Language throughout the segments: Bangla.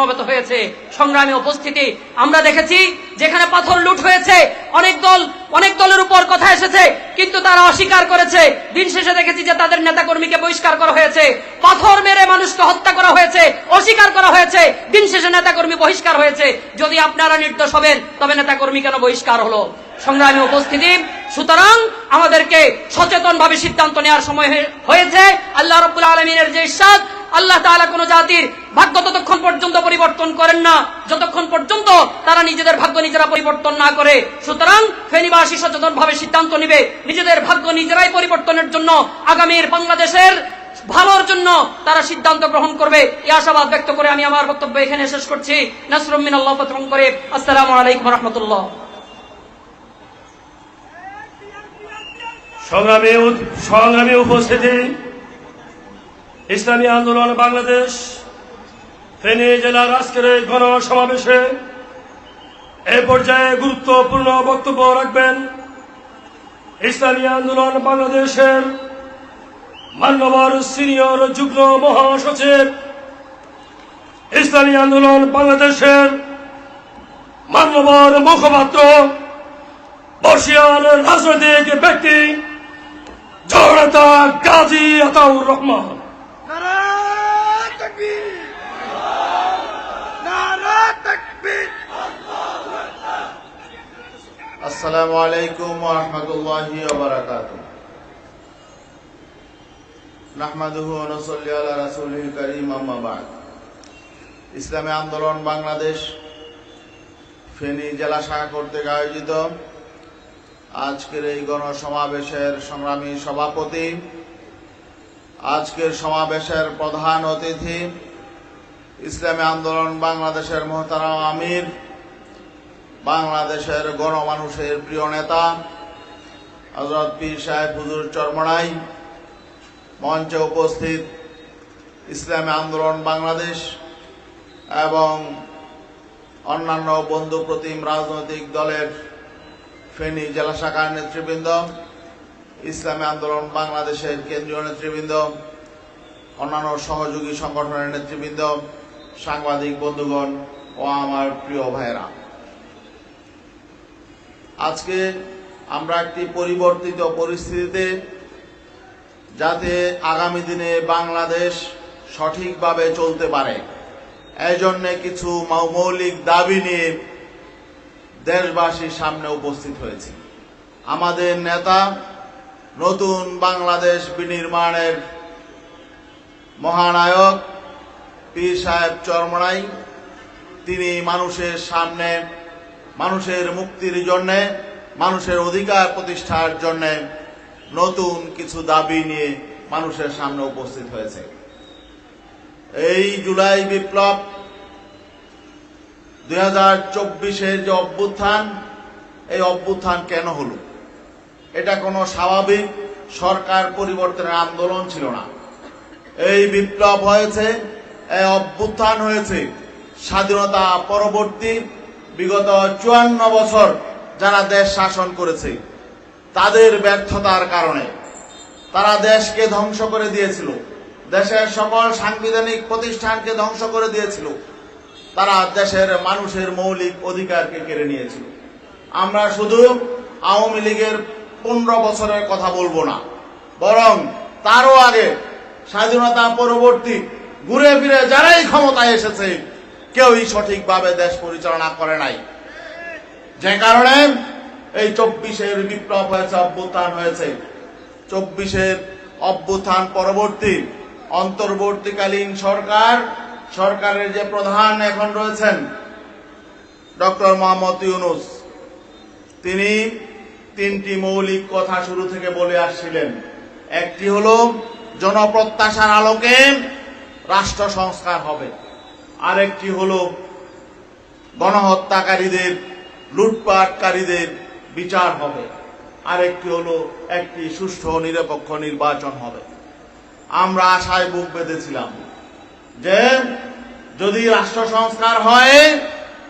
সমাবেত হয়েছে। সংগ্রামী উপস্থিতি আমরা দেখেছি, যেখানে পাথর লুট হয়েছে, অনেক দল, অনেক দলের উপর কথা এসেছে, কিন্তু তারা অস্বীকার করেছে। দিন শেষে দেখেছি যে তাদের নেতাকর্মীকে বহিষ্কার করা হয়েছে। পাথর মেরে মানুষকে হত্যা করা হয়েছে, অস্বীকার করা হয়েছে। দিন শেষে নেতাকর্মী বহিষ্কার হয়েছে। যদি আপনারা নির্দোষ হবেন, তবে নেতাকর্মী কেন বহিষ্কার হলো? সংগ্রামী উপস্থিতি, সুতরাং আমাদেরকে সচেতন ভাবে সিদ্ধান্ত নেওয়ার সময় হয়েছে। আল্লাহ রব্বুল আলমিনের যে ইরশাদ, আল্লাহ তাআলা কোন জাতির ভাগ্য ততক্ষণ পর্যন্ত পরিবর্তন করেন না। যতক্ষণ পর্যন্ত তারা নিজেদের ভাগ্য নিজেরা পরিবর্তন না করে, সুতরাং ফেনীবাসী সচেতন ভাবে সিদ্ধান্ত নিবে, নিজেদের ভাগ্য নিজেরাই পরিবর্তনের জন্য আগামীর বাংলাদেশের ভালোর জন্য তারা সিদ্ধান্ত গ্রহণ করবে। এই আশাবাদ ব্যক্ত করে আমি আমার বক্তব্য এখানে শেষ করছি। নাসরুমিন আল্লাহ করে, আসসালামু আলাইকুম রহমতুল্লাহ। সংগ্রামে সংগ্রামে উপস্থিতি, ইসলামী আন্দোলন বাংলাদেশ ফেনী জেলার আজকের এই গণসমাবেশে এ পর্যায়ে গুরুত্বপূর্ণ বক্তব্য রাখবেন। ইসলামী আন্দোলন বাংলাদেশের মান্যবর সিনিয়র যুগ্ম মহাসচিব। ইসলামী আন্দোলন বাংলাদেশের মান্যবর মুখপাত্র, বর্ষিয়ান রাজনৈতিক ব্যক্তি জনতা গাজী আতাউর রহমান নারা তকবীর নারা তকবীর আসসালামু আলাইকুম ওয়া রাহমাতুল্লাহি নাহমাদুহু ইসলামী আন্দোলন বাংলাদেশ ফেনী জেলা শাখা কর্তৃক আয়োজিত। আজকের এই গণসমাবেশের সংগ্রামী সভাপতি, আজকের সমাবেশের প্রধান অতিথি, ইসলামী আন্দোলন বাংলাদেশের মোহতারাম আমির বাংলাদেশের গণমানুষের প্রিয় নেতা হজরত পীর সাহেব হুজুর চরমনাই, মঞ্চে উপস্থিত ইসলামী আন্দোলন বাংলাদেশ এবং অন্যান্য বন্ধু প্রতিম রাজনৈতিক দলের ফেনী জেলা শাখার নেতৃবৃন্দ, ইসলামী আন্দোলন বাংলাদেশের কেন্দ্রীয় নেতৃবৃন্দ, অন্যান্য সহযোগী সংগঠনের নেতৃবৃন্দ, সাংবাদিক বন্ধুগণ ও আমার প্রিয় ভাইয়েরা। আজকে আমরা একটি পরিবর্তিত পরিস্থিতিতে যাতে আগামী দিনে বাংলাদেশ সঠিকভাবে চলতে পারে। এই জন্যে কিছু মৌলিক দাবি নিয়ে দেশবাসীর সামনে উপস্থিত হয়েছি। আমাদের নেতা নতুন বাংলাদেশ বিনির্মাণের মহানায়ক পীর সাহেব চরমনাই, তিনি মানুষের সামনে মানুষের মুক্তির জন্যে, মানুষের অধিকার প্রতিষ্ঠার জন্যে নতুন কিছু দাবি নিয়ে মানুষের সামনে উপস্থিত হয়েছে। এই জুলাই বিপ্লব দুই হাজার চব্বিশের যে অভ্যুত্থান, এই অভ্যুত্থান কেন হলো? এটা কোনো স্বাভাবিক সরকার পরিবর্তনের আন্দোলন ছিল না। এই বিপ্লব হয়েছে, এই অভ্যুত্থান হয়েছে, স্বাধীনতা পরবর্তী বিগত চুয়ান্ন বছর যারা দেশ শাসন করেছে, তাদের ব্যর্থতার কারণে তারা দেশকে ধ্বংস করে দিয়েছিল। দেশের সকল সাংবিধানিক প্রতিষ্ঠানকে ধ্বংস করে দিয়েছিল। তারা দেশের মানুষের মৌলিক অধিকারকে কেড়ে নিয়েছিল। আমরা শুধু আওয়ামী লীগের পনেরো বছরের কথা বলব না, বরং তারও আগে স্বাধীনতা পরবর্তী ঘুরে ফিরে যারাই ক্ষমতায় এসেছে কেউই সঠিকভাবে দেশ পরিচালনা করে নাই। যে কারণে এই চব্বিশের বিপ্লব হয়েছে, অভ্যুত্থান হয়েছে। চব্বিশের অভ্যুত্থান পরবর্তী, অন্তর্বর্তীকালীন সরকার, সরকারের যে প্রধান এখন রয়েছেন, ডক্টর মোহাম্মদ ইউনুস। তিনি তিনটি মৌলিক কথা শুরু থেকে বলে আসছিলেন। একটি হলো, জনপ্রত্যাশার আলোকে রাষ্ট্র সংস্কার হবে। আরেকটি হলো গণহত্যাকারীদের, লুটপাটকারীদের বিচার হবে। আরেকটি হলো একটি সুষ্ঠু নিরপেক্ষ নির্বাচন হবে। আমরা আশায় বুক বেঁধেছিলাম যে যদি রাষ্ট্র সংস্কার হয়,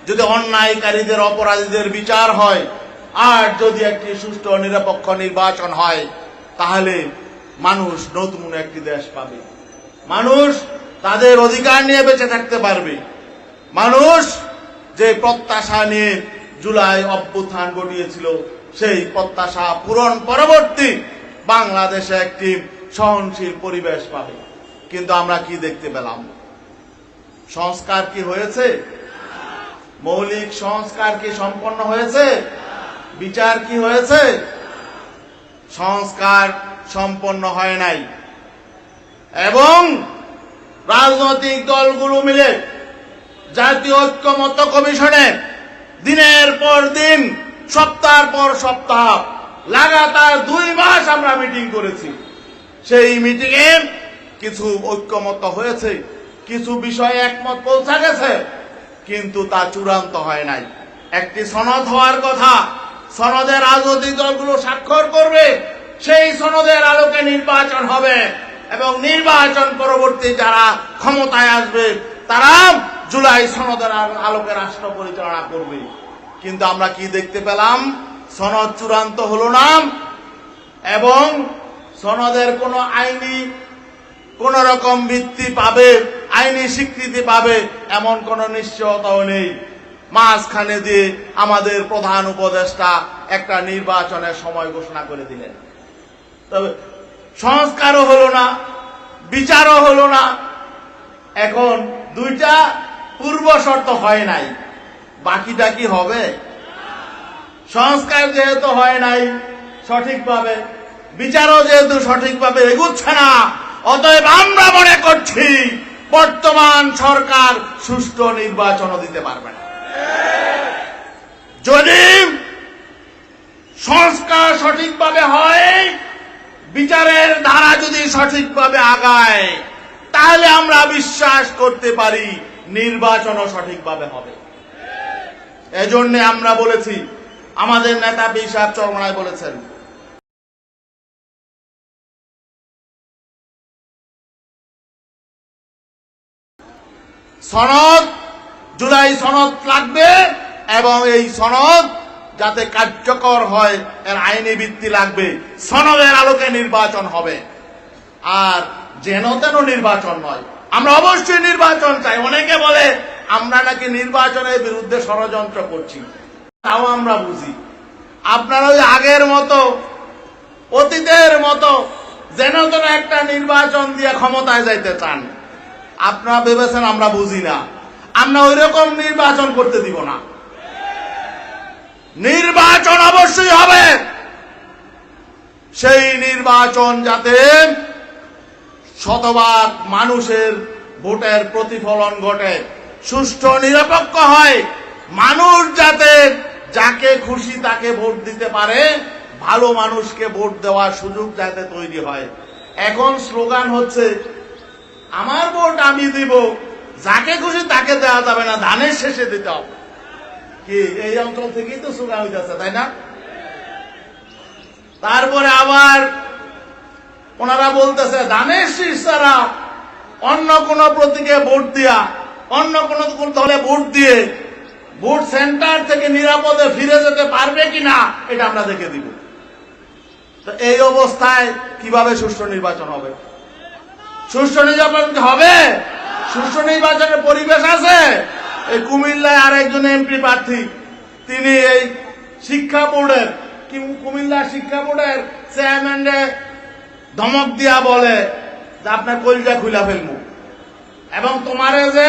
যদি অন্যায়কারীদের, অপরাধীদের বিচার হয়, আর যদি একটি সুষ্ঠু নিরপেক্ষ নির্বাচন হয়, তাহলে মানুষ নতুন একটি দেশ পাবে। মানুষ তাদের অধিকার নিয়ে বেঁচে থাকতে পারবে। মানুষ যে প্রত্যাশা নিয়ে জুলাই অভ্যুত্থান ঘটিয়েছিল, সেই প্রত্যাশা পূরণ পরবর্তী বাংলাদেশে একটি সহনশীল পরিবেশ পাবে। কিন্তু আমরা কি দেখতে পেলাম? সংস্কার কি হয়েছে? মৌলিক সংস্কার কি সম্পন্ন হয়েছে? বিচার কি হয়েছে? সংস্কার সম্পন্ন হয় নাই। এবং রাজনৈতিক দলগুলো মিলে জাতীয় ঐক্যমত কমিশনে দিনের পর দিন সপ্তাহ পর সপ্তাহ, লাগাতার দুই মাস আমরা মিটিং করেছি। সেই মিটিংয়ে কিছু ঐক্যমত হয়েছে, কিছু বিষয়ে একমত পৌঁছা গেছে, কিন্তু তা চূড়ান্ত হয় নাই। একটি সনদ হওয়ার কথা, সনদে রাজনৈতিক দলগুলো স্বাক্ষর করবে, সেই সনদের আলোকে নির্বাচন হবে। এবং নির্বাচন পরবর্তী যারা ক্ষমতায় আসবে, তারা জুলাই সনদের আলো- আলোকে রাষ্ট্র পরিচালনা করবে। কিন্তু আমরা কি দেখতে পেলাম? সনদ চূড়ান্ত হলো না। এবং সনদের কোনো আইনি কোন রকম ভিত্তি পাবে, আইনি স্বীকৃতি পাবে, এমন কোন নিশ্চয়তাও নেই। মাঝখানে দিয়ে আমাদের প্রধান উপদেষ্টা একটা নির্বাচনের সময় ঘোষণা করে দিলেন। তবে সংস্কারও হলো না, বিচারও হলো না। এখন দুইটা পূর্ব শর্ত হয় নাই। বাকিটা কি হবে? সংস্কার যেহেতু হয় নাই, সঠিকভাবে, বিচারও যেহেতু সঠিকভাবে এগুচ্ছে না, অতএব আমরা মনে করছি বর্তমান সরকার সুষ্ঠু নির্বাচনও দিতে পারবে না। যদি সংস্কার সঠিকভাবে হয় বিচারের ধারা যদি সঠিকভাবে আগায়, তাহলে আমরা বিশ্বাস করতে পারি নির্বাচনও সঠিকভাবে হবে। এজন্য আমরা বলেছি, আমাদের নেতা বিশ্বাস চরমনায় বলেছেন, সনদ, জুলাই সনদ লাগবে এবং এই সনদ যাতে কার্যকর হয়, এর আইনি ভিত্তি লাগবে। সনদের আলোকে নির্বাচন হবে। আর যেন তেন নির্বাচন নয়, আমরা অবশ্যই নির্বাচন চাই। অনেকে বলে, আমরা নাকি নির্বাচনের বিরুদ্ধে ষড়যন্ত্র করছি। তাও আমরা বুঝি। আপনারা ওই আগের মতো, অতীতের মতো, যেন তেন একটা নির্বাচন দিয়ে ক্ষমতায় যাইতে চান, আপনারা ভেবেছেন আমরা বুঝি না। আমরা ওই রকম নির্বাচন করতে দিব না। নির্বাচন অবশ্যই হবে। সেই নির্বাচন যাতে শতভাগ মানুষের ভোটের প্রতিফলন ঘটে, সুষ্ঠু নিরপেক্ষ হয়, মানুষ যাতে যাকে খুশি তাকে ভোট দিতে পারে, ভালো মানুষকে ভোট দেওয়ার সুযোগ যাতে তৈরি হয়। এখন স্লোগান হচ্ছে, আমার ভোট আমি দিব, যাকে খুশি তাকে দেওয়া যাবে না, ধানের শেষে দিতে হবে। এই অঞ্চল থেকেই তো স্লোগান হইতেছে তাই না? তারপরে আবার ওনারা বলতেছে অন্য কোন প্রতীকে ভোট দিয়া, অন্য কোন দলে ভোট দিয়ে ভোট সেন্টার থেকে নিরাপদে ফিরে যেতে পারবে কিনা, এটা আমরা দেখে দিব। তো এই অবস্থায় কীভাবে সুষ্ঠু নির্বাচন হবে? সুষ্ঠু নির্বাচন হবে? সুষ্ঠু নির্বাচনের পরিবেশ আছে? এই কুমিল্লায় আরেকজন এমপি প্রার্থী। তিনি এই শিক্ষা বোর্ডের কুমিল্লা শিক্ষা বোর্ডের চেয়ারম্যান ধমক দিয়া বলে যে, আপনার কলিজা খুলা ফেলব এবং তোমারে যে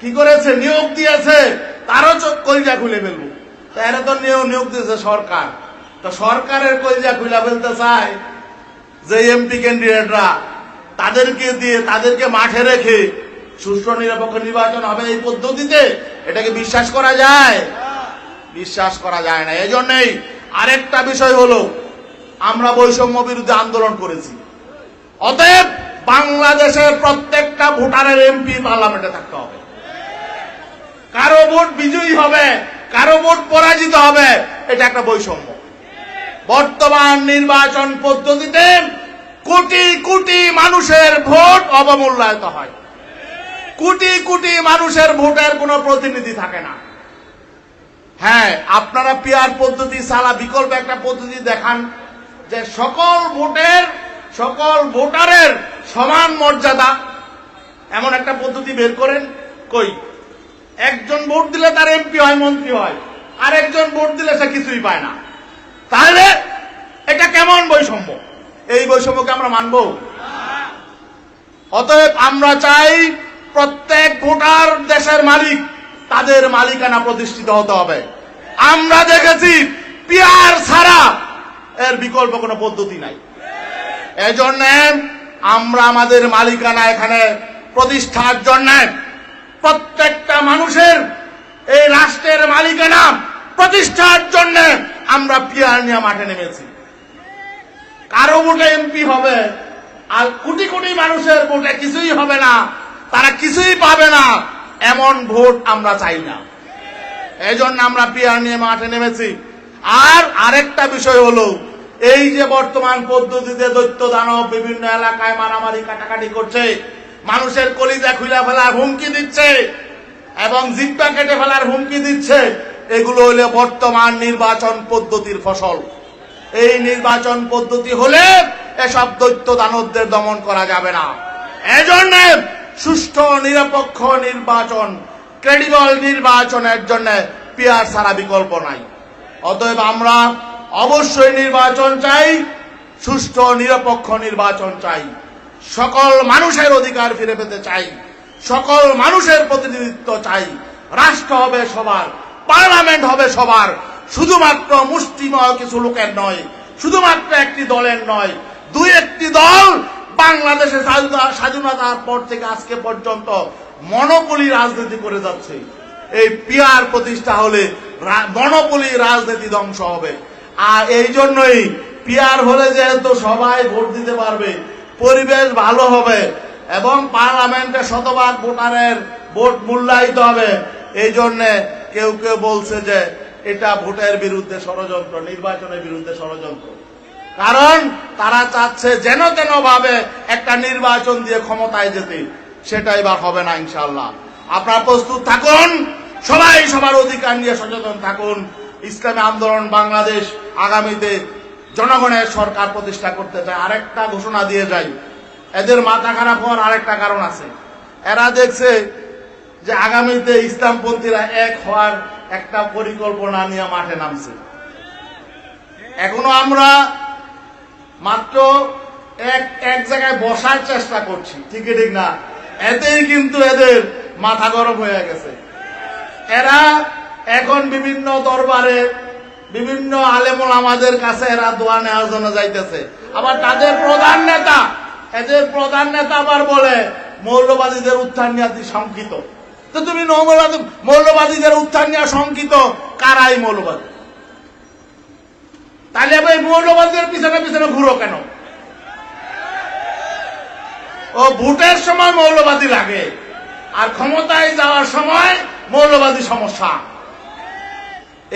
কি করেছে, নিয়োগ দিয়েছে, তারও চোখ কলিজা খুলে ফেলব তো এরা তো নিয়োগ দিয়েছে সরকার। তো সরকারের কলিজা খুলা ফেলতে চায় যে, এমপি ক্যান্ডিডেটরা তাদেরকে দিয়ে, তাদেরকে মাঠে রেখে সুষ্ঠু নিরপেক্ষ নির্বাচন হবে এই পদ্ধতিতে? এটাকে বিশ্বাস করা যায়? বিশ্বাস করা যায় না। এই জন্যই আরেকটা বিষয় হলো, আমরা বৈষম্য বিরুদ্ধে আন্দোলন করেছি। অতএব বাংলাদেশের প্রত্যেকটা ভোটারের এমপি পার্লামেন্টে থাকতে হবে। কারও ভোট বিজয়ী হবে, কারও ভোট পরাজিত হবে, এটা একটা বৈষম্য। বর্তমান নির্বাচন পদ্ধতিতে কোটি কোটি মানুষের ভোট অবমূল্যায়িত হয়। কোটি কোটি মানুষের ভোটের কোনো প্রতিনিধি থাকে না। হ্যাঁ আপনারা পিয়ার পদ্ধতি সারা বিকল্প একটা পদ্ধতি দেখান যে সকল ভোটের, সকল ভোটারের সমান মর্যাদা। এমন একটা পদ্ধতি বের করেন, কই, একজন ভোট দিলে তার এমপি হয়, মন্ত্রী হয় আর একজন ভোট দিলে সে কিছুই পায় না। তাহলে এটা কেমন বৈষম্য? এই বৈষম্যকে আমরা মানবো? অতএব আমরা চাই প্রত্যেক ভোটার দেশের মালিক, তাদের মালিকানা প্রতিষ্ঠিত হতে হবে। আমরা দেখেছি পিয়ার ছাড়া এর বিকল্প কোনো পদ্ধতি নাই। এজন্য আমরা আমাদের মালিকানা এখানে প্রতিষ্ঠার জন্য প্রত্যেকটা মানুষের এই রাষ্ট্রের মালিকানা প্রতিষ্ঠার জন্য আমরা পিয়ার নিয়ে মাঠে নেমেছি। কারও ভোটে এমপি হবে, আর কোটি কোটি মানুষের ভোটে কিছুই হবে না। তারা কিছুই পাবে না। এমন ভোট আমরা চাই না। এই জন্য আমরা পিয়ার নিয়ে মাঠে নেমেছি। আর আরেকটা বিষয় হলো, এই যে বর্তমান পদ্ধতিতে দৈত্য দানব বিভিন্ন এলাকায় মারামারি, কাটাকাটি করছে, মানুষের কলিজা খুলে ফেলার হুমকি দিচ্ছে এবং জিব্বা কেটে ফেলার হুমকি দিচ্ছে, এগুলো হলে বর্তমান নির্বাচন পদ্ধতির ফসল। এই নির্বাচন পদ্ধতি হলে এসব দৈত্য দানবদের দমন করা যাবে না। এজন্য সুষ্ঠু, নিরপেক্ষ নির্বাচন ক্রেডিবল নির্বাচনের জন্য পিয়ার ছাড়া বিকল্প নাই। অতএব আমরা অবশ্যই নির্বাচন চাই, সুষ্ঠু, নিরপেক্ষ নির্বাচন চাই। সকল মানুষের অধিকার ফিরে পেতে চাই, সকল মানুষের প্রতিনিধিত্ব চাই। রাষ্ট্র হবে সবার, পার্লামেন্ট হবে সবার, শুধুমাত্র মুষ্টিময় কিছু লোকের নয়, শুধুমাত্র একটি দলের নয়, দুই একটি দল বাংলাদেশে স্বাধীনতা- স্বাধীনতার পর থেকে আজকে পর্যন্ত মনোপলি রাজনীতি করে যাচ্ছে। এই পিয়ার প্রতিষ্ঠা হলে মনোপলি রাজনীতি ধ্বংস হবে। আর এই জন্যই পিয়ার হলে যেহেতু সবাই ভোট দিতে পারবে, পরিবেশ ভালো হবে এবং পার্লামেন্টে শতভাগ ভোটারের ভোট মূল্যায়িত হবে, এই জন্যে কেউ কেউ বলছে যে এটা ভোটের বিরুদ্ধে ষড়যন্ত্র, নির্বাচনের বিরুদ্ধে ষড়যন্ত্র। কারণ তারা চাচ্ছে যেন তেন ভাবে একটা নির্বাচন দিয়ে ক্ষমতায় যেতে। সেটাই বা হবে না ইনশাল্লাহ আপনারা প্রস্তুত থাকুন, সবাই সবার অধিকার নিয়ে সচেতন থাকুন। ইসলামী আন্দোলন বাংলাদেশ আগামীতে জনগণের সরকার প্রতিষ্ঠা করতে চায়। আরেকটা ঘোষণা দিয়ে যায় এদের মাথা খারাপ হওয়ার আরেকটা কারণ আছে। এরা দেখছে যে আগামীতে ইসলামপন্থীরা এক হওয়ার একটা পরিকল্পনা নিয়ে মাঠে নামছে। এখনও আমরা মাত্র এক এক জায়গায় বসার চেষ্টা করছি ঠিকই ঠিক না? এতেই কিন্তু এদের মাথা গরম হয়ে গেছে। এরা এখন বিভিন্ন দরবারে বিভিন্ন আলেমুল আমাদের কাছে এরা দোয়া নেওয়ার জন্য যাইতেছে। আবার তাদের প্রধান নেতা, এদের প্রধান নেতা আবার বলে, মৌলবাদীদের উত্থান নিয়ে শঙ্কিত। তো তুমি মৌলবাদী মৌলবাদীদের উত্থান নিয়ে শঙ্কিত, কারাই মৌলবাদী? তাহলে ভাই মৌলবাদীদের পিছনে পিছনে ঘুরো কেন? ও ভোটের সময় মৌলবাদী লাগে, আর ক্ষমতায় যাওয়ার সময় মৌলবাদী সমস্যা।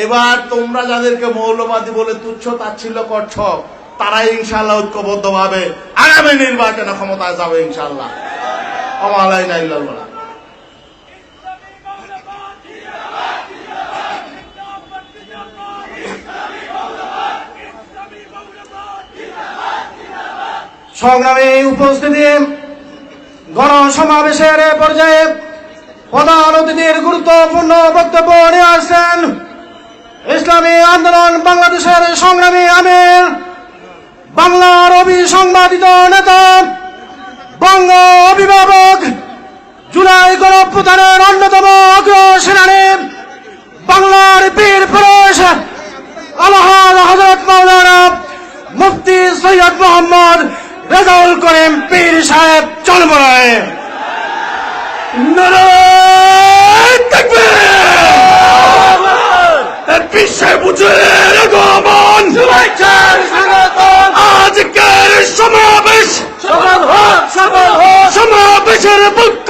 এবার তোমরা যাদেরকে মৌলবাদী বলে তুচ্ছ তাচ্ছিল্য করছ তারা ইনশাল্লাহ ঐক্যবদ্ধ ভাবে আগামী নির্বাচনে ক্ষমতায় যাবে ইনশাল্লাহ অমালাই নাইল্লাহ সংগ্রামী উপস্থিতি, গণসমাবেশের পর্যায়ে প্রধান অতিথির গুরুত্বপূর্ণ বক্তব্য নিয়ে আসছেন। ইসলামী আন্দোলন বাংলাদেশের সংগ্রামী আমির, বাংলার অবিসংবাদিত নেতা, বঙ্গ অভিভাবক, জুলাই গণপ্রধানের অন্যতম অগ্রসেনানী বাংলার বীর পুরুষ আলহার হজরত মাওলানা মুফতি সৈয়দ মোহাম্মদ রেজাউল করিম পীর সাহেব চলমরায় বিশ্বে বুঝে আগমন আজকের সমাবেশ! সমাবেশের পক্ষ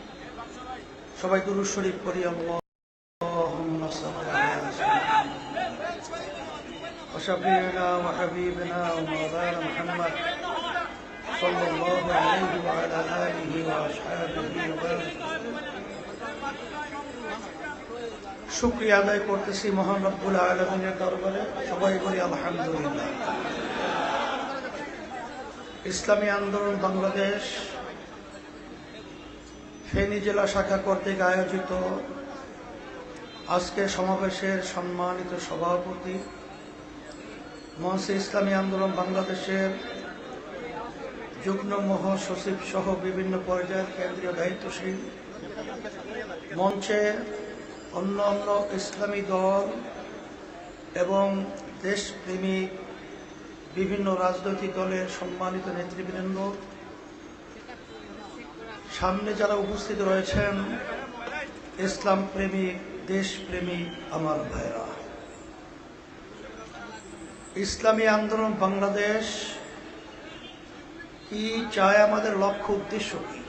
সবাই দুরুদ শরীফ করি اللهم صل على سيدنا وشفيعنا وحبيبنا ومولانا محمد صلى الله عليه وعلى آله وأصحابه وبارك শুক্রিয়া আদায় করতেছি মহান রব্বুল আলমিনের দরবারে সবাই বলি আলহামদুলিল্লাহ ইসলামী আন্দোলন বাংলাদেশ ফেনী জেলা শাখা কর্তৃক আয়োজিত আজকে সমাবেশের সম্মানিত সভাপতি মহাসি ইসলামী আন্দোলন বাংলাদেশের যুগ্ম মহাসচিব সহ বিভিন্ন পর্যায়ের কেন্দ্রীয় দায়িত্বশীল মঞ্চে অন্য অন্য ইসলামী দল এবং দেশপ্রেমিক বিভিন্ন রাজনৈতিক দলের সম্মানিত নেতৃবৃন্দ সামনে যারা উপস্থিত রয়েছেন, ইসলাম প্রেমিক দেশপ্রেমিক আমার ভাইরা। ইসলামী আন্দোলন বাংলাদেশ, কি চায় আমাদের লক্ষ্য উদ্দেশ্য কি?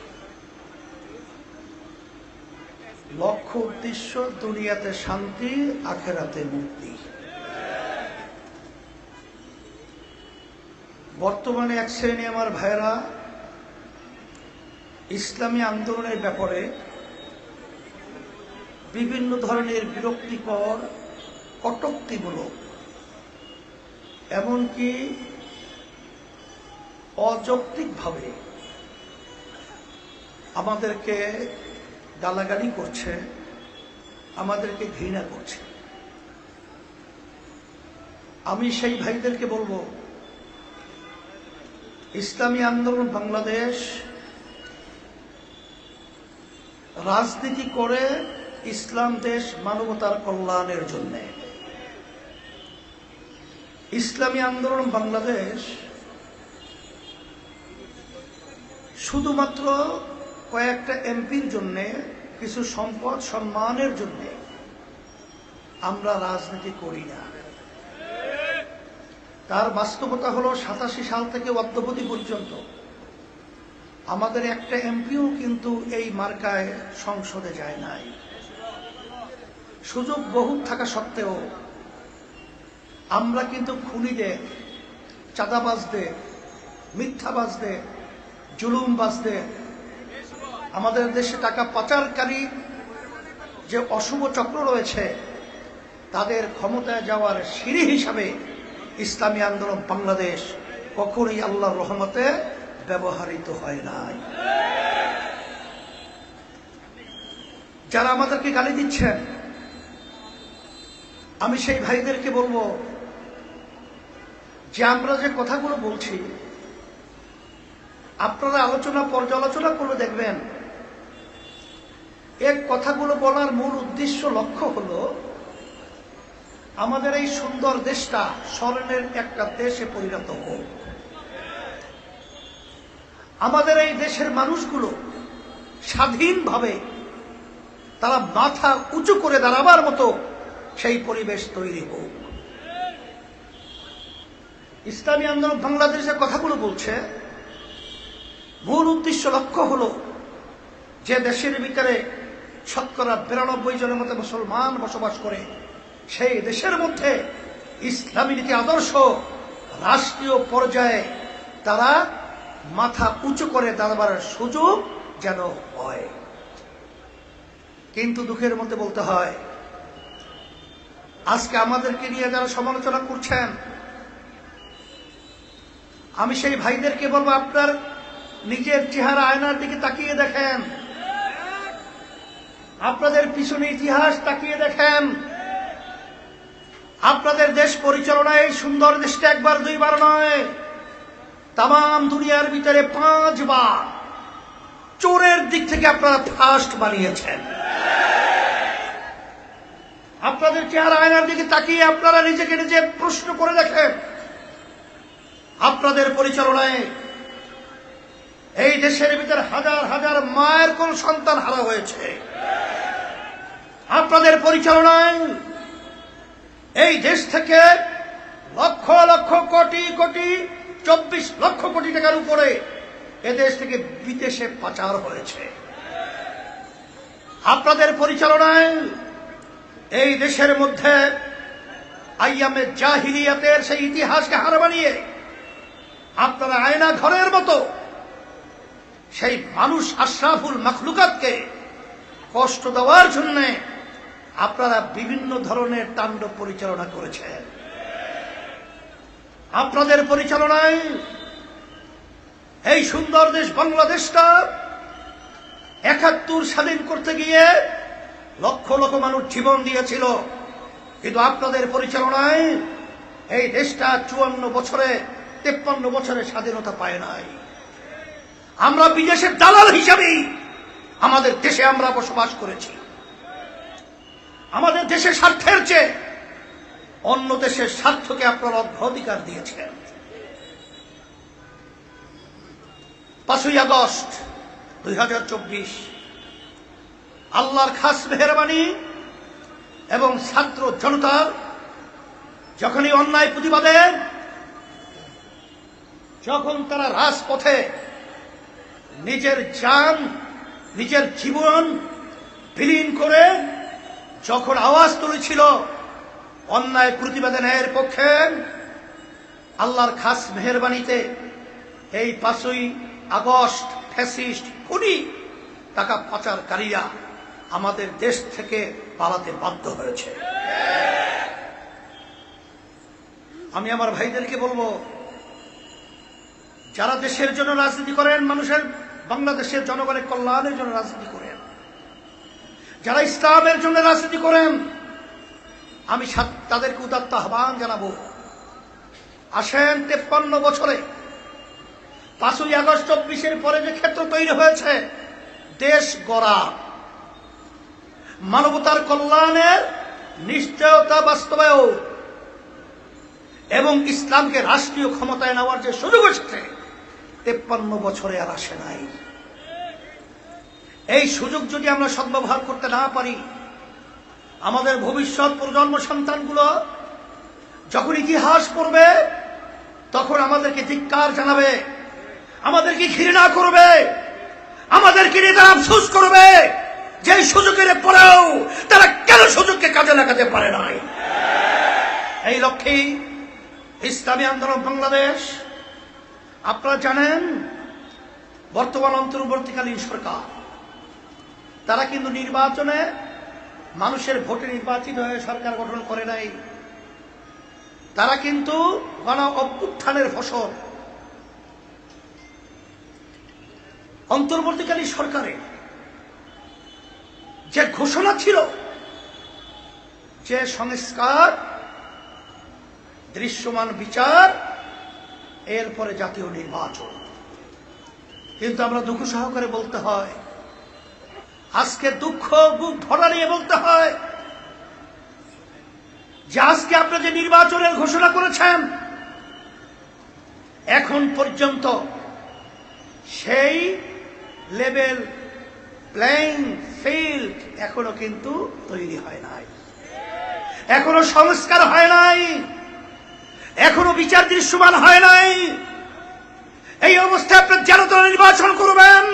লক্ষ্য উদ্দেশ্য দুনিয়াতে শান্তি, আখেরাতে মুক্তি। বর্তমানে এক শ্রেণি আমার ভাইরা ইসলামী আন্দোলনের ব্যাপারে বিভিন্ন ধরনের বিরক্তিকর কটুক্তিমূলক, এমনকি অযৌক্তিকভাবে আমাদেরকে গালাগালি করছে, আমাদেরকে ঘৃণা করছে। আমি সেই ভাইদেরকে বলব, ইসলামী আন্দোলন বাংলাদেশ রাজনীতি করে ইসলাম দেশ মানবতার কল্যাণের জন্য। ইসলামী আন্দোলন বাংলাদেশ শুধুমাত্র কয়েকটা এমপির জন্য, কিছু সম্পদ সম্মানের জন্য আমরা রাজনীতি করি না। তার বাস্তবতা হলো সাতাশি সাল থেকে অদ্যবধি পর্যন্ত আমাদের একটা এমপিও কিন্তু এই মার্কায় সংসদে যায় নাই। সুযোগ বহু থাকা সত্ত্বেও আমরা কিন্তু খুনিদের, চাঁদাবাজদের, মিথ্যাবাজদের, জুলুমবাজদের, আমাদের দেশে টাকা পাচারকারী যে অশুভ চক্র রয়েছে, তাদের ক্ষমতায় যাওয়ার সিঁড়ি হিসাবে ইসলামী আন্দোলন বাংলাদেশ কখনই আল্লাহর রহমতে ব্যবহৃত হয় নাই। যারা আমাদেরকে গালি দিচ্ছেন, আমি সেই ভাইদেরকে বলব যে আমরা যে কথাগুলো বলছি, আপনারা আলোচনা পর্যালোচনা করে দেখবেন এর কথাগুলো বলার মূল উদ্দেশ্য লক্ষ্য হলো আমাদের এই সুন্দর দেশটা স্মরণের একটা দেশে পরিণত হোক। আমাদের এই দেশের মানুষগুলো স্বাধীনভাবে তারা মাথা উঁচু করে দাঁড়াবার মতো সেই পরিবেশ তৈরি হোক। ইসলামী আন্দোলন বাংলাদেশের কথাগুলো বলছে, মূল উদ্দেশ্য লক্ষ্য হল যে দেশের ভিতরে শতকরা বিরানব্বই জনের মতো মুসলমান বসবাস করে, সেই দেশের মধ্যে ইসলামী নীতি আদর্শ রাষ্ট্রীয় পর্যায়ে তারা মাথা উঁচু করে দাঁড়াবার সুযোগ যেন হয়। কিন্তু দুঃখের মধ্যে বলতে হয়, আজকে আমাদেরকে নিয়ে যারা সমালোচনা করছেন, আমি সেই ভাইদেরকে বলব, আপনার নিজের চেহারা আয়নার দিকে তাকিয়ে দেখেন। আপনাদের পিছনে ইতিহাস তাকিয়ে দেখেন। আপনাদের দেশ পরিচালনায় সুন্দর দেশটা একবার, দুইবার নয়। তাম দুনিয়ার ভিতরে পাঁচবার চোরের দিক থেকে আপনারা ফার্স্ট বানিয়েছেন। আপনাদের চেহারা আয়নার দিকে তাকিয়ে আপনারা নিজেকে নিজে প্রশ্ন করে দেখেন। আপনাদের পরিচালনায় এই দেশের ভিতরে হাজার হাজার মায়ের কোন সন্তান হারা হয়েছে। আপনাদের পরিচালনায় এই দেশ থেকে লক্ষ লক্ষ কোটি কোটি চব্বিশ লক্ষ কোটি টাকার উপরে এদেশ থেকে বিদেশে পাচার হয়েছে। আপনাদের পরিচালনায় এই দেশের মধ্যে আইয়ামে জাহিলিয়াতের সেই ইতিহাসকে হার বানিয়ে আপনারা আয়না ঘরের মতো সেই মানুষ আশরাফুল মখলুকাতকে কষ্ট দেওয়ার জন্য আপনারা বিভিন্ন ধরনের তাণ্ডব পরিচালনা করেছেন। আপনাদের পরিচালনায় এই সুন্দর দেশ বাংলাদেশটা একাত্তর স্বাধীন করতে গিয়ে লক্ষ লক্ষ মানুষ জীবন দিয়েছিল। কিন্তু আপনাদের পরিচালনায় এই দেশটা চুয়ান্ন বছরে, তেপ্পান্ন বছরে স্বাধীনতা পায় নাই। আমরা বিদেশের দালাল হিসাবেই আমাদের দেশে আমরা বসবাস করেছি। আমাদের দেশের স্বার্থের চেয়ে অন্য দেশের স্বার্থকে আপনারা অগ্রাধিকার দিয়েছেন। পাঁচই আগস্ট দুই হাজার চব্বিশ, আল্লাহর খাস মেহরবানি এবং ছাত্র জনতার যখনই অন্যায় প্রতিবাদে, যখন তারা রাজপথে নিজের যান, নিজের জীবন বিলীন করে যখন আওয়াজ তুলেছিল অন্যায় প্রতিবেদনের পক্ষে আল্লাহর খাস মেহরবানিতে এই পাঁচই আগস্ট ফ্যাসিস্ট খুনি টাকা পাচারকারীরা আমাদের দেশ থেকে পালাতে বাধ্য হয়েছে। আমি আমার ভাইদেরকে বলব, যারা দেশের জন্য রাজনীতি করেন, মানুষের বাংলাদেশের জনগণের কল্যাণের জন্য রাজনীতি করেন, যারা ইসলামের জন্য রাজনীতি করেন আমি তাদেরকে উদাত্ত আহ্বান জানাব। আসেন তেপ্পান্ন বছরে। পাঁচই আগস্ট চব্বিশের পরে যে ক্ষেত্র তৈরি হয়েছে, দেশ গড়া। মানবতার কল্যাণের নিশ্চয়তা বাস্তবায়ন এবং ইসলামকে রাষ্ট্রীয় ক্ষমতায় নেওয়ার যে সুযোগ এসেছে, তেপ্পান্ন বছরে আর আসে নাই। এই সুযোগ যদি আমরা সদ্ব্যবহার করতে না পারি আমাদের ভবিষ্যৎ প্রজন্ম সন্তানগুলো যখন ইতিহাস পড়বে, তখন আমাদেরকে ধিক্কার জানাবে, আমাদেরকে ঘৃণা করবে, আমাদেরকে নিয়ে তারা আফসোস করবে যে সুযোগের পরেও তারা কেন সুযোগকে কাজে লাগাতে পারে নাই। এই লক্ষ্যেই ইসলামী আন্দোলন বাংলাদেশ, আপনারা জানেন, বর্তমান অন্তর্বর্তীকালীন সরকার, তারা কিন্তু নির্বাচনে মানুষের ভোটে নির্বাচিত হয়ে সরকার গঠন করে নাই। তারা কিন্তু গণ অভ্যুত্থানের ফসল। অন্তর্বর্তীকালীন সরকারে যে ঘোষণা ছিল যে সংস্কার, দৃশ্যমান বিচার, এরপরে জাতীয় নির্বাচন। কিন্তু আমরা দুঃখ সহকারে বলতে হয় আজকে দুঃখ বুক ধরা নিয়ে বলতে হয় যে আজকে আপনারা যে নির্বাচনের ঘোষণা করেছেন, এখন পর্যন্ত সেই লেভেল প্লেইং ফিল্ড এখনও কিন্তু তৈরি হয় নাই। এখনও সংস্কার হয় নাই। এখনও বিচার দৃশ্যমান হয় নাই। এই অবস্থায় আপনি জানতন নির্বাচন করবেন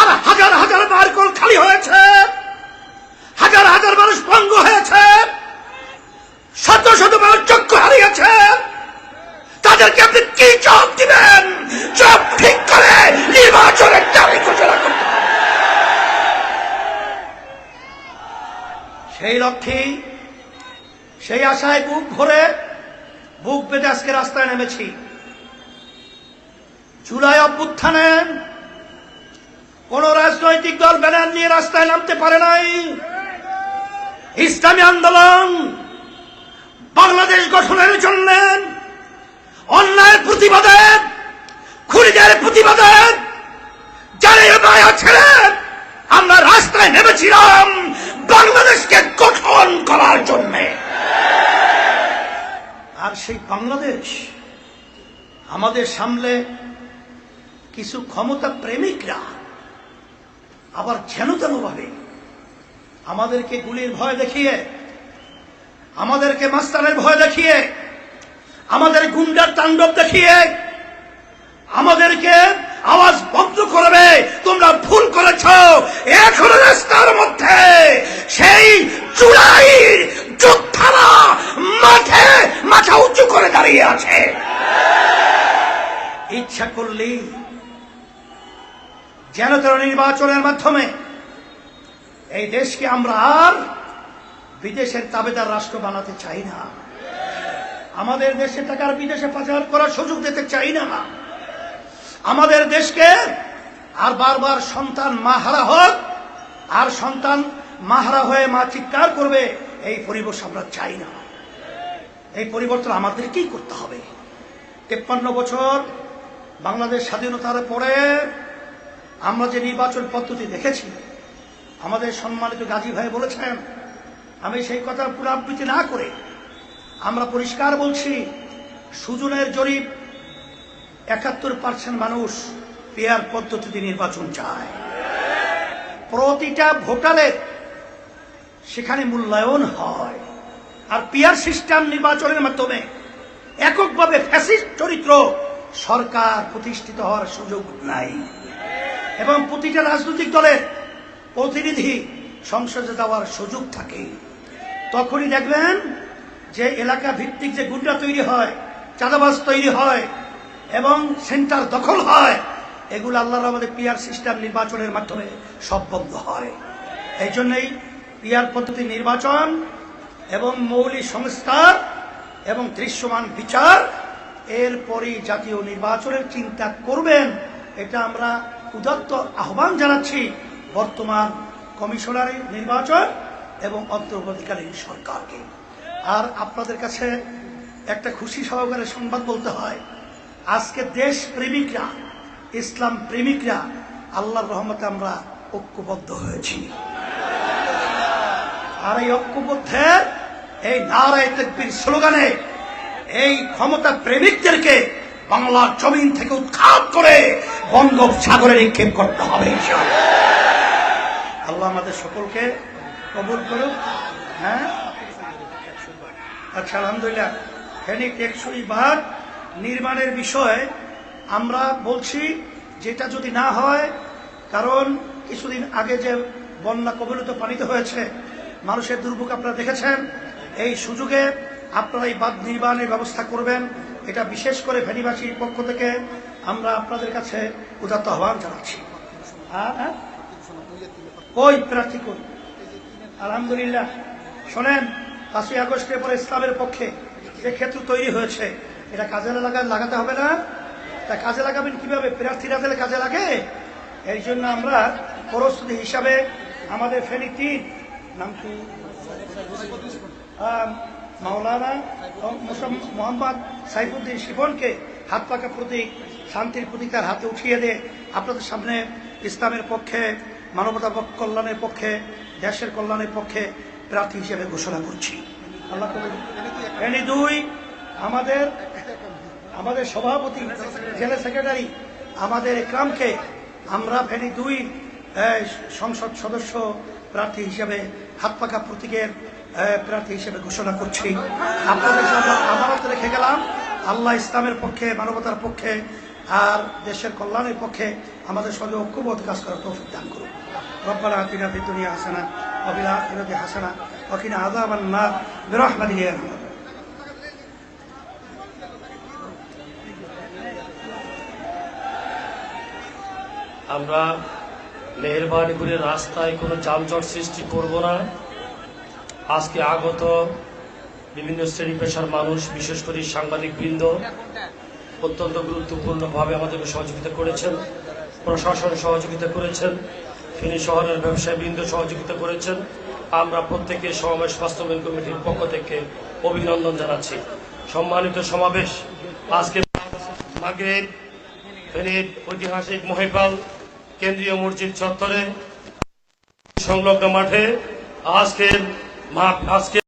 আর হাজার হাজার মার্কল খালি হয়েছে। হাজার হাজার মানুষ ভঙ্গ হয়েছে। শত শত মানুষ চক্ষু হারিয়েছে। তাদেরকে আপনি কি জবাব দিবেন? জব ঠিক করে নির্বাচনের তারিখ ঘোষণা করতে সেই লক্ষ্যেই সেই আশায় বুক ভরে, বুক বেঁধে আজকে রাস্তায় নেমেছি। জুলাই অভ্যুত্থানে কোন রাজনৈতিক দল ব্যানার নিয়ে রাস্তায় নামতে পারে নাই। ইসলামী আন্দোলন বাংলাদেশ গঠনের জন্য, অন্যায়ের প্রতিবাদে, খুনিদের প্রতিবাদে যারা আমরা রাস্তায় নেমেছিলাম বাংলাদেশকে গঠন করার জন্য। আর সেই বাংলাদেশ আমাদের সামনে কিছু ক্ষমতা প্রেমিকরা আবার যেন ভাবে? আমাদেরকে গুলির ভয় দেখিয়ে, আমাদেরকে মাস্তানের ভয় দেখিয়ে, আমাদের গুন্ডার তাণ্ডব দেখিয়ে, আমাদেরকে আওয়াজ বন্ধ করবে। তোমরা ভুল করেছ। এখনও রাস্তার মধ্যে সেই জুলাইয়ের যোদ্ধারা মাঠে, মাথা উঁচু করে দাঁড়িয়ে আছে। ইচ্ছা করলেই যেন তেন নির্বাচনের মাধ্যমে এই দেশকে আমরা আর বিদেশের তাবেদার রাষ্ট্র বানাতে চাই না। আমাদের দেশে টাকার বিদেশে পাচার করার সুযোগ দিতে চাই না। আমাদের দেশকে আর বারবার সন্তান মাহারা হোক, আর সন্তান মাহারা হয়ে মা চিৎকার করবে, এই পরিবেশ আমরা চাই না। এই পরিবর্তন আমাদেরকেই করতে হবে। তেপ্পান্ন বছর বাংলাদেশ স্বাধীনতার পরে আমরা যে নির্বাচন পদ্ধতি দেখেছি, আমাদের সম্মানিত গাজী ভাই বলেছেন, আমি সেই কথার পুনরাবৃত্তি না করে আমরা পরিষ্কার বলছি, সুজনের জরিপ একাত্তর পার্সেন্ট মানুষ পেয়ার পদ্ধতিতে নির্বাচন চায়। প্রতিটা ভোটারের সেখানে মূল্যায়ন হয়। আর পিয়ার সিস্টেম নির্বাচনের মাধ্যমে এককভাবে ফ্যাসিস্ট চরিত্র সরকার প্রতিষ্ঠিত হওয়ার সুযোগ নাই। এবং প্রতিটা রাজনৈতিক দলের প্রতিনিধি সংসদে যাওয়ার সুযোগ থাকে। তখনই দেখবেন যে এলাকা ভিত্তিক যে গুন্ডা তৈরি হয়, চাঁদাবাজ তৈরি হয় এবং সেন্টার দখল হয়, এগুলো আল্লাহর আমাদের পিয়ার সিস্টেম নির্বাচনের মাধ্যমে সব বন্ধ হয়। এই জন্যই পিয়ার পদ্ধতি নির্বাচন এবং মৌলিক সংস্কার এবং দৃশ্যমান বিচার, এরপরই জাতীয় নির্বাচনের চিন্তা করবেন, এটা আমরা উদাত্ত আহ্বান জানাচ্ছি বর্তমান কমিশনারের নির্বাচন এবং অন্তর্বর্তীকালীন সরকারকে। আর আপনাদের কাছে একটা খুশি সহকারে সংবাদ বলতে হয়, আজকে দেশ প্রেমিকরা, ইসলাম প্রেমিকরা, আল্লাহর রহমতে আমরা ঐক্যবদ্ধ হয়েছি। আর এই ঐক্যবদ্ধের এই নারায় তেকবির স্লোগানে এই ক্ষমতা প্রেমিকদেরকে বাংলার জমিন থেকে উৎখাত করে বঙ্গোপসাগরে নিক্ষেপ করতে হবে আল্লাহ আমাদের সকলকে কবুল করুক হ্যাঁ? আচ্ছা আলহামদুলিল্লাহ, ফেনী টেকসই বাঁধ নির্মাণের বিষয়ে আমরা বলছি, যেটা যদি না হয়, কারণ কিছুদিন আগে যে বন্যা কবলিত পানিতে হয়েছে, মানুষের দুর্ভোগ আপনারা দেখেছেন, এই সুযোগে আপনারা এই বাঁধ নির্মাণের ব্যবস্থা করবেন। এটা বিশেষ করে ফেনীবাসীর পক্ষ থেকে আমরা আপনাদের কাছে উদাত্ত আহ্বান জানাচ্ছি। হ্যাঁ? হ্যাঁ প্রার্থী কই? আলহামদুলিল্লাহ। শোনেন, পাঁচই আগস্টের পরে ইসলামের পক্ষে যে ক্ষেত্র তৈরি হয়েছে, এটা কাজে লাগা, লাগাতে হবে না? তা কাজে লাগাবেন কীভাবে? প্রার্থীরা দিলে কাজে লাগে? এই জন্য আমরা প্রস্তুতি হিসাবে আমাদের ফেনী তিন, নাম কি? মাওলানা মোহাম্মদ সাইফুদ্দিন শিবনকে হাত পাকা প্রতীক শান্তির প্রতীক তার হাতে উঠিয়ে দিয়ে আপনাদের সামনে ইসলামের পক্ষে, মানবতা কল্যাণের পক্ষে, দেশের কল্যাণের পক্ষে প্রার্থী হিসেবে ঘোষণা করছি। আল্লাহ দুই, আমাদের আমাদের সভাপতি, জেলা সেক্রেটারি আমাদের একরামকে আমরা ফেনী দুই সংসদ সদস্য প্রার্থী হিসেবে হাত পাকা প্রতীকের প্রার্থী হিসেবে ঘোষণা করছি। আপনাদের আমানত রেখে গেলাম, আল্লাহ ইসলামের পক্ষে, মানবতার পক্ষে, আর দেশের কল্যাণের পক্ষে আমাদের সঙ্গে ঐক্যবোধ কাজ করার তৌফিক দান করুন। রব্বানা আতিনা ফিদ দুনিয়া হাসানা ফিল আখিরাতি হাসানা ওয়া কিনা আযাবান নার বিরহমাতিকা ইয়া আরহামার আমরা মেহরবানি করে রাস্তায় কোনো যানজট সৃষ্টি করব না। আজকে আগত বিভিন্ন শ্রেণি পেশার মানুষ, বিশেষ করে সাংবাদিক বৃন্দ অত্যন্ত গুরুত্বপূর্ণভাবে আমাদেরকে সহযোগিতা করেছেন, প্রশাসন সহযোগিতা করেছেন ফেনী শহরের ব্যবসায়ী বৃন্দ সহযোগিতা করেছেন। আমরা প্রত্যেকে সমাবেশ বাস্তবায়ন কমিটির পক্ষ থেকে অভিনন্দন জানাচ্ছি। সম্মানিত সমাবেশ, আজকে মাগরিব, ফেনীর ঐতিহাসিক মহিপাল, কেন্দ্রীয় মসজিদ চত্বরে সংলগ্ন মাঠে আজকের মা- আজকে